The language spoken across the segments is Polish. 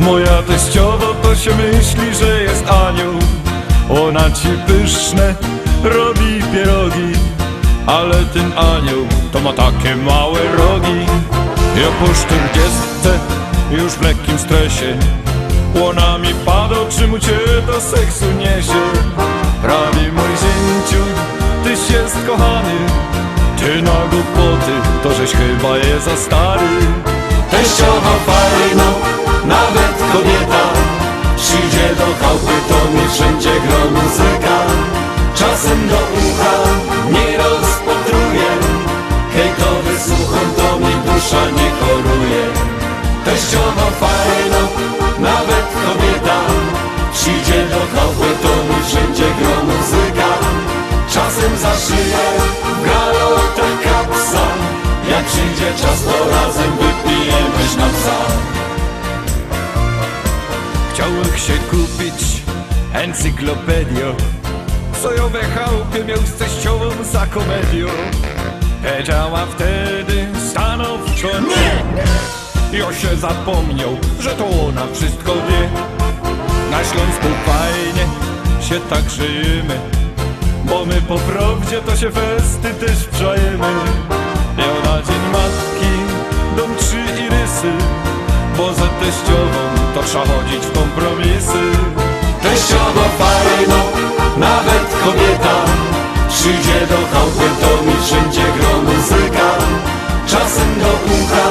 Moja teściowa to się myśli, że jest anioł. Ona ci pyszne robi pierogi Ale ten anioł to ma takie małe rogi. Ja po czterdziestce już w lekkim stresie Łona mi pada, czy mu cię do seksu niesie. Prawie mój zięciu, tyś jest kochany Ty na głupoty, to żeś chyba je za stary Teściowa fajna, nawet kobieta. Przyjdzie do chałupy, to mi wszędzie gro muzyka. Czasem do ucha nie rozpatruje Hejtowy słucham, to mi dusza nie choruje. Teściowa fajna, nawet kobieta. Przyjdzie do chałupy, to mi wszędzie gro muzyka. Czasem za szyję w kapsa Jak przyjdzie czas, to razem wypijemy sznapsa Chciałem się kupić encyklopedię. Sojowe chałupy miał z teściową za komedią. Powiedziała wtedy stanowczo nie. Ja się zapomniał, że to ona wszystko wie. Na Śląsku fajnie się tak żyjemy Bo my po prawdzie to się festy też przejemy Ja na dzień matki dom trzy irysy. Bo za teściową to trzeba chodzić w kompromisy. Teściowa fajno, nawet kobieta. Przyjdzie do chałupy, to mi wszędzie gro muzyka. Czasem do ucha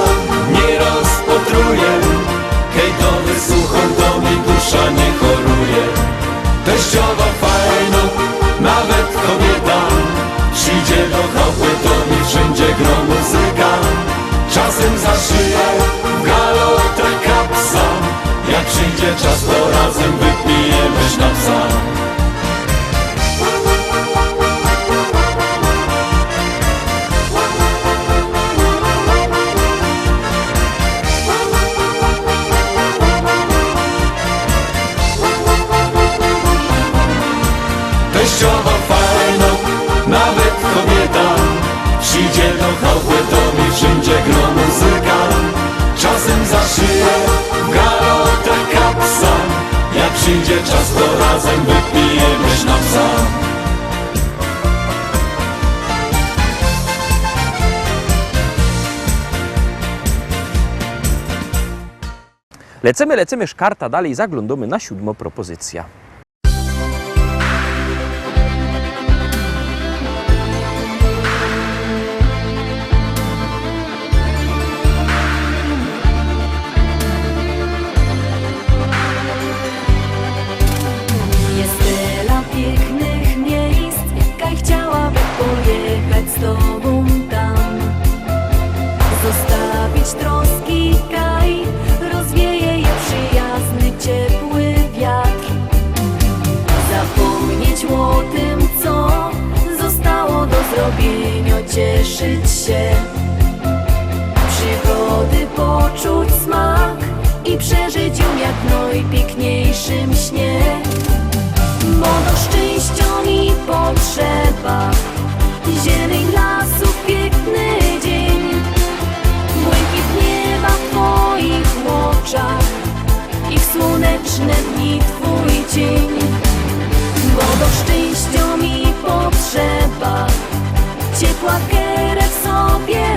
nie rozpatruje Hejtowy słucham, to mi dusza nie choruje. Teściowa fajno, nawet kobieta. Przyjdzie do chałupy, to mi wszędzie gro muzyka Czasem za szyję w galota kapsa Jak przyjdzie czas, to razem wypijemy sznapsa Lecimy, lecimy, szkarta dalej, zaglądamy na siódmą propozycja. Zrobienia, cieszyć się. Przygody poczuć smak i przeżyć ją jak w najpiękniejszym śnie. Bo do szczęścia mi potrzeba Ciepła kierę w sobie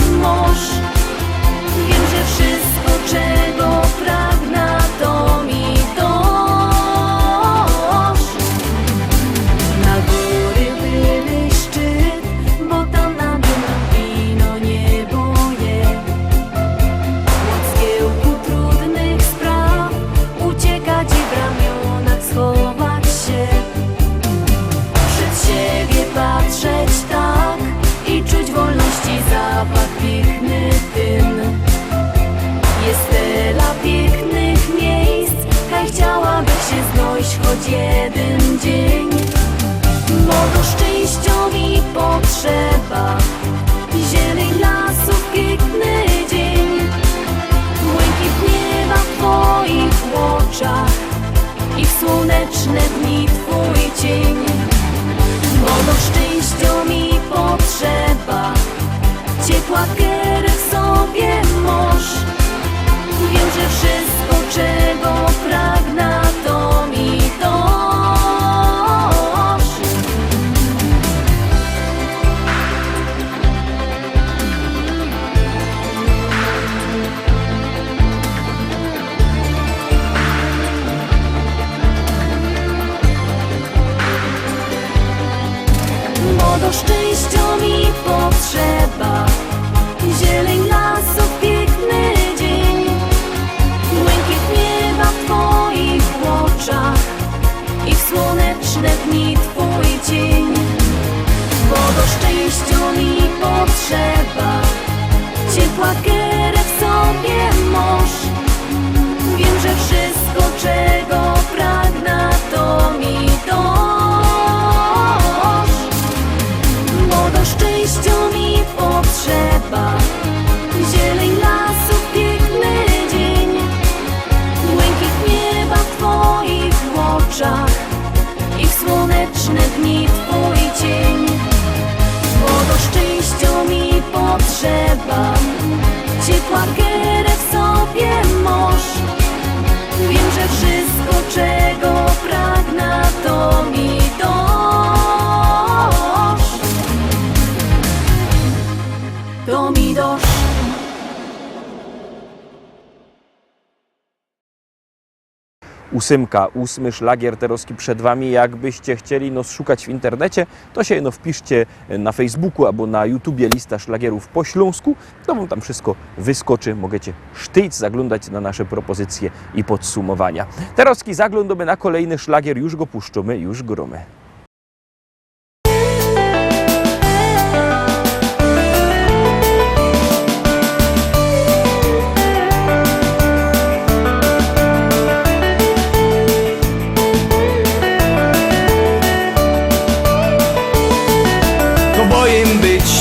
Ósymka, ósmy szlagier Teroski przed Wami. Jakbyście chcieli nos szukać w internecie, to się no wpiszcie na Facebooku albo na YouTubie lista szlagierów po śląsku. To Wam tam wszystko wyskoczy. Możecie sztyc zaglądać na nasze propozycje i podsumowania. Teroski zaglądamy na kolejny szlagier. Już go puszczamy, już gromy.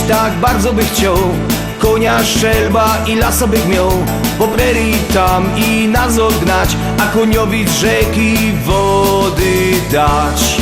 Tak bardzo by chciał. Konia, szczelba i lasa bych miał. Po prerii tam i nas odgnać A koniowi rzeki wody dać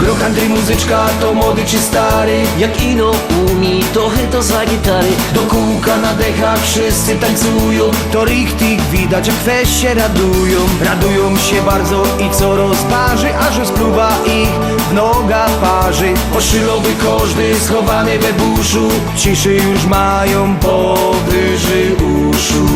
Groch Andrzej muzyczka to młody czy stary? Jak ino umi, to to za gitary Do kółka na dechach wszyscy tańcują. To richtig widać jak weź się radują. Radują się bardzo i co rozważy Aż spluwa ich w noga parzy. Oszylowy każdy schowany we buszu. Ciszy już mają powyżej uszu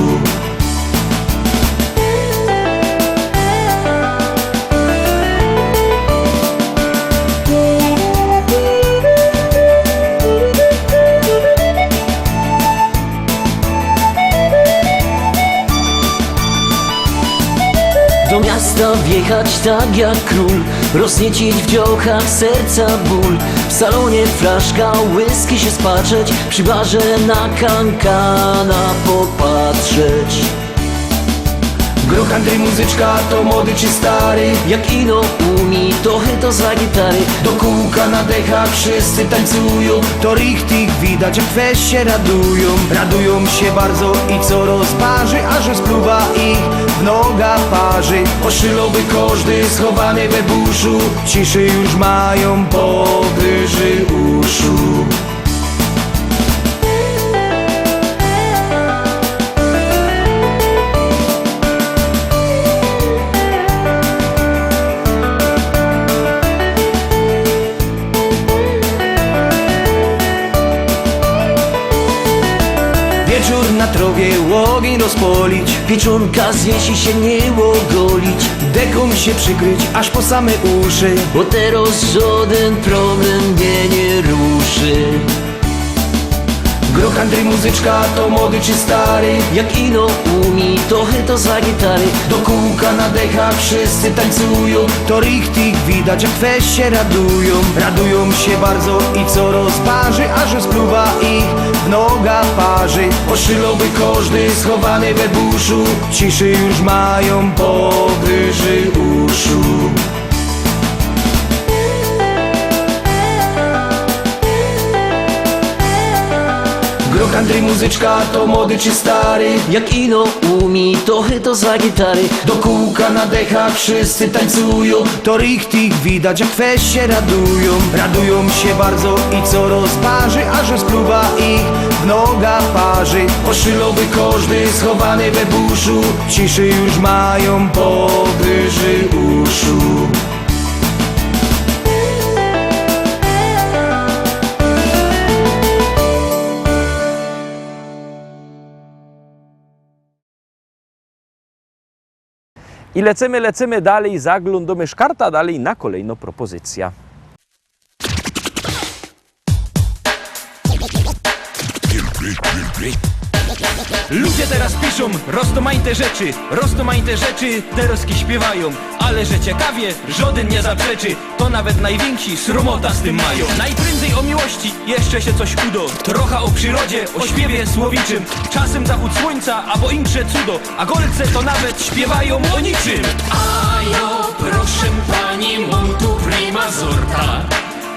miasta wjechać tak jak król Rozniecić w dziołchach serca ból. W salonie flaszka whisky się spatrzeć Przy barze na kankana popatrzeć Groch Andrzej muzyczka to młody czy stary? Jak ino umi, to to za gitary. Do kółka na dechach wszyscy tańcują. To richtig widać jak weź się radują. Radują się bardzo i co rozparzy Aż spluwa ich w noga parzy. Oszylowy każdy schowany we buszu. Ciszy już mają powyżej uszu Trowie łogień rozpolić. Pieczonka zjeść i się nie ogolić Deką się przykryć aż po same uszy Bo teraz żaden problem mnie nie ruszy Andrzej muzyczka to młody czy stary? Jak ino umi, to to za gitary. Do kółka na dechach wszyscy tańcują. To richtig widać jak weź się radują. Radują się bardzo i co rozparzy Aż spluwa ich w noga parzy. Oszylowy każdy schowany we buszu. Ciszy już mają powyżej uszu Andrzej muzyczka to młody czy stary? Jak ino umi, to to za gitary. Do kółka na dechach wszyscy tańcują. To richtig widać jak weź się radują. Radują się bardzo i co rozparzy Aż spluwa ich w noga parzy. Oszylowy każdy schowany we buszu. Ciszy już mają powyżej uszu I lecimy, lecimy dalej, zaglądamy szkarta dalej na kolejną propozycja. Ludzie teraz piszą rozmaite rzeczy, rozmaite rzeczy teroski śpiewają. Ale że ciekawie, żaden nie zaprzeczy To nawet najwięksi sromota z tym mają. Najprędzej o miłości jeszcze się coś udo. Trochę o przyrodzie, o śpiewie słowiczym. Czasem zachód słońca, albo insze cudo. A golce to nawet śpiewają o niczym. A jo, proszę pani, mam tu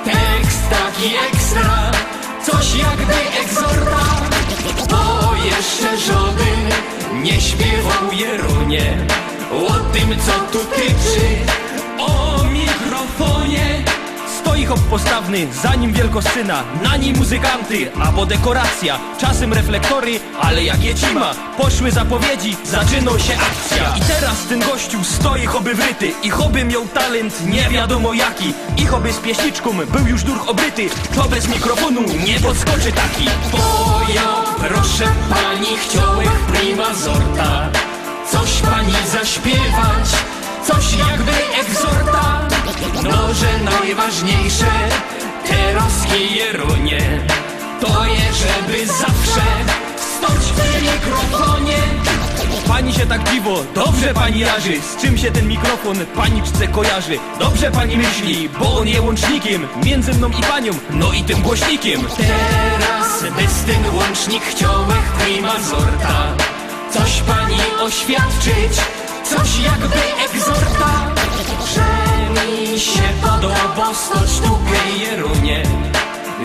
Tekst taki ekstra, coś jakby egzorta nie śpiewał Jeronie O tym co tu tyczy, o mikrofonie Stoi hop postawny, za nim wielkosyna Na nim muzykanty, albo dekoracja Czasem reflektory, ale jak jecima Poszły zapowiedzi, zaczynał się akcja. I teraz ten gościu stoi choby wryty I choby miał talent nie wiadomo jaki. I choby z pieśniczką był już duch obryty To bez mikrofonu nie podskoczy taki. Bo ja, proszę pani, chciałem prima zorta Coś pani zaśpiewać, coś jakby egzorta No, że najważniejsze, teroskie jeronie To je, żeby zawsze stać przy mikrofonie. Pani się tak dziwo, dobrze pani jarzy Z czym się ten mikrofon paniczce kojarzy? Dobrze pani myśli, bo on je łącznikiem Między mną i panią, no i tym głośnikiem. Teraz bez ten łącznik chciałem prima zorta Coś pani oświadczyć, coś jakby egzorta mi się podoba stoć tu Jerunie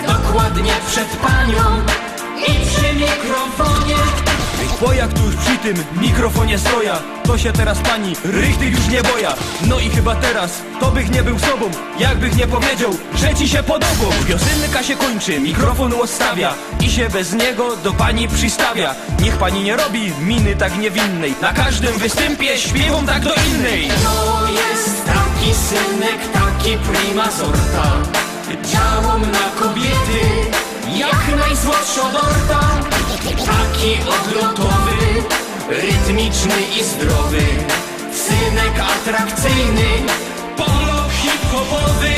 Dokładnie przed panią i przy mikrofonie. Bo jak tu już przy tym mikrofonie stoja To się teraz pani rychty już nie boja. No i chyba teraz to bych nie był sobą Jakbych nie powiedział, że ci się podobał Piosenka się kończy, mikrofon ostawia I się bez niego do pani przystawia. Niech pani nie robi miny tak niewinnej. Na każdym występie śpiewam tak do innej. To jest taki synek, taki prima sorta. Działam na kobiety jak najsłodsza dorta. Taki odlotowy, rytmiczny i zdrowy. Synek atrakcyjny, polo hip-hopowy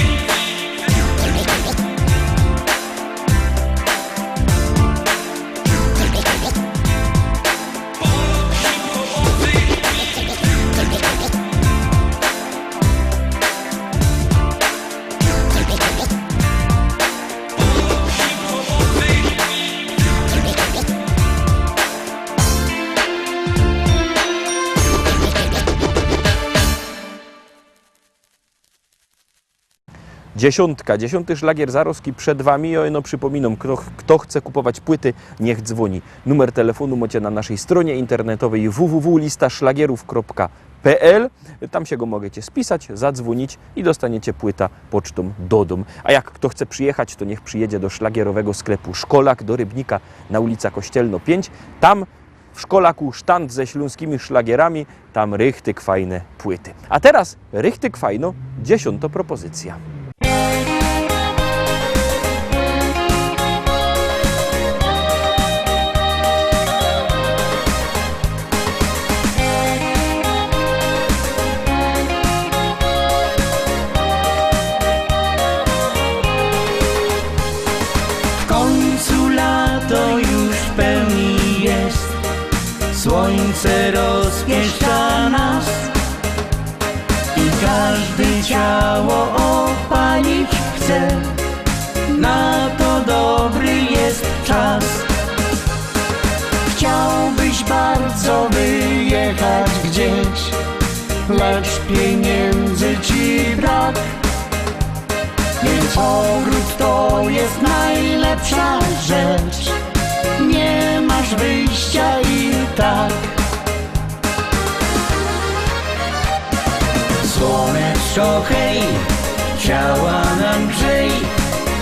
Dziesiątka, dziesiąty szlagier Zaroski przed Wami. O, no przypominam, kto, kto chce kupować płyty, niech dzwoni. Numer telefonu macie na naszej stronie internetowej www.listaszlagierów.pl Tam się go możecie spisać, zadzwonić i dostaniecie płyta pocztą do dom. A jak kto chce przyjechać, to niech przyjedzie do szlagierowego sklepu Szkolak do Rybnika na ulica Kościelno 5. Tam w Szkolaku sztant ze śląskimi szlagierami, tam rychtyk fajne płyty. A teraz rychtyk fajno, dziesiąta propozycja. Chciałbyś bardzo wyjechać gdzieś Lecz pieniędzy ci brak. Więc ogród to jest najlepsza rzecz. Nie masz wyjścia i tak. Słoneczko hej, ciała nam grzej.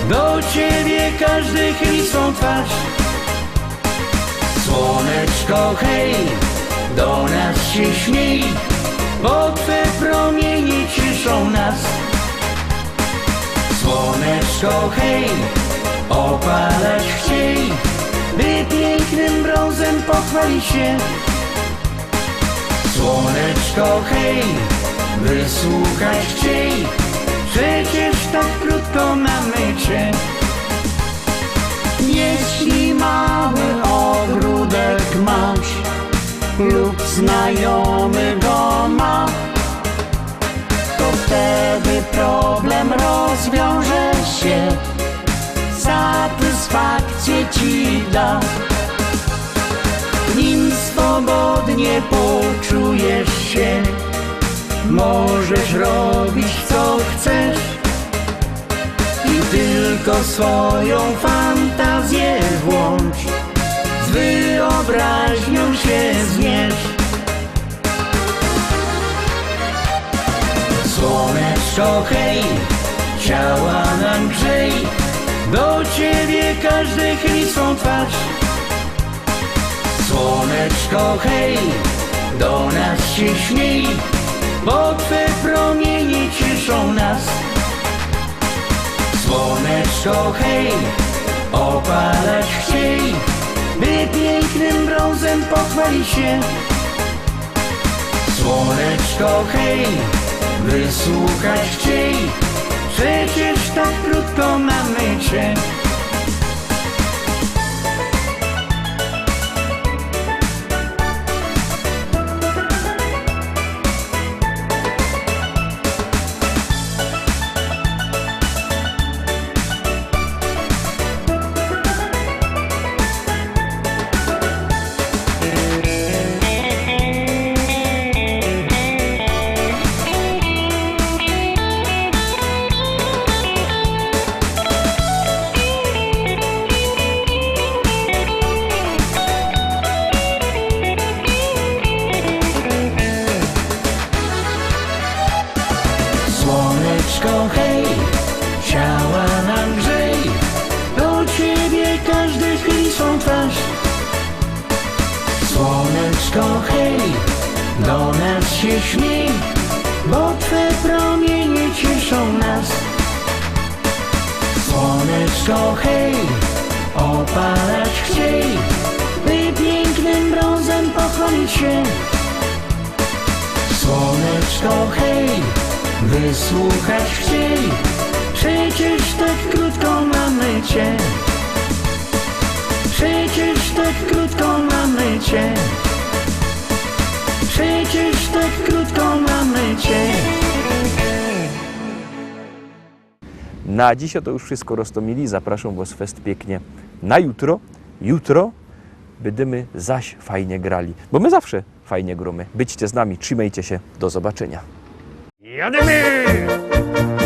Do ciebie każdy chyli swą twarz Słoneczko hej, do nas się śmiej Bo twe promienie cieszą nas. Słoneczko hej, opalać chciej By pięknym brązem pochwalić się. Słoneczko hej, wysłuchać chciej Przecież tak krótko mamy cię Jeśli mały masz lub znajomy go ma, to wtedy problem rozwiąże się, satysfakcję ci da. Nim swobodnie poczujesz się, możesz robić co chcesz. I tylko swoją fantazję włącz, wyobraźnią się zmierz. Słoneczko hej, ciała nam grzej, do ciebie każdej chwili swą twarz. Słoneczko hej, do nas się śmiej, bo twe promienie cieszą nas. Słoneczko hej, opalać chciej, by pięknym brązem pochwali się. Słoneczko hej, wysłuchać chciej, przecież tak krótko mamy cię. Słoneczko hej, do nas się śmiej, bo twe promienie cieszą nas. Słoneczko hej, opalać chciej, by pięknym brązem pochwalić się. Słoneczko hej, wysłuchać chciej, przecież tak krótko mamy cię. Przecież tak krótko mamy cię. Przecież tak krótko mamy cię. Na dziś to już wszystko Rostomili. Zapraszam Was fest pięknie na jutro. Jutro będziemy zaś fajnie grali, bo my zawsze fajnie gromy. Byćcie z nami, trzymajcie się, do zobaczenia. Jademy!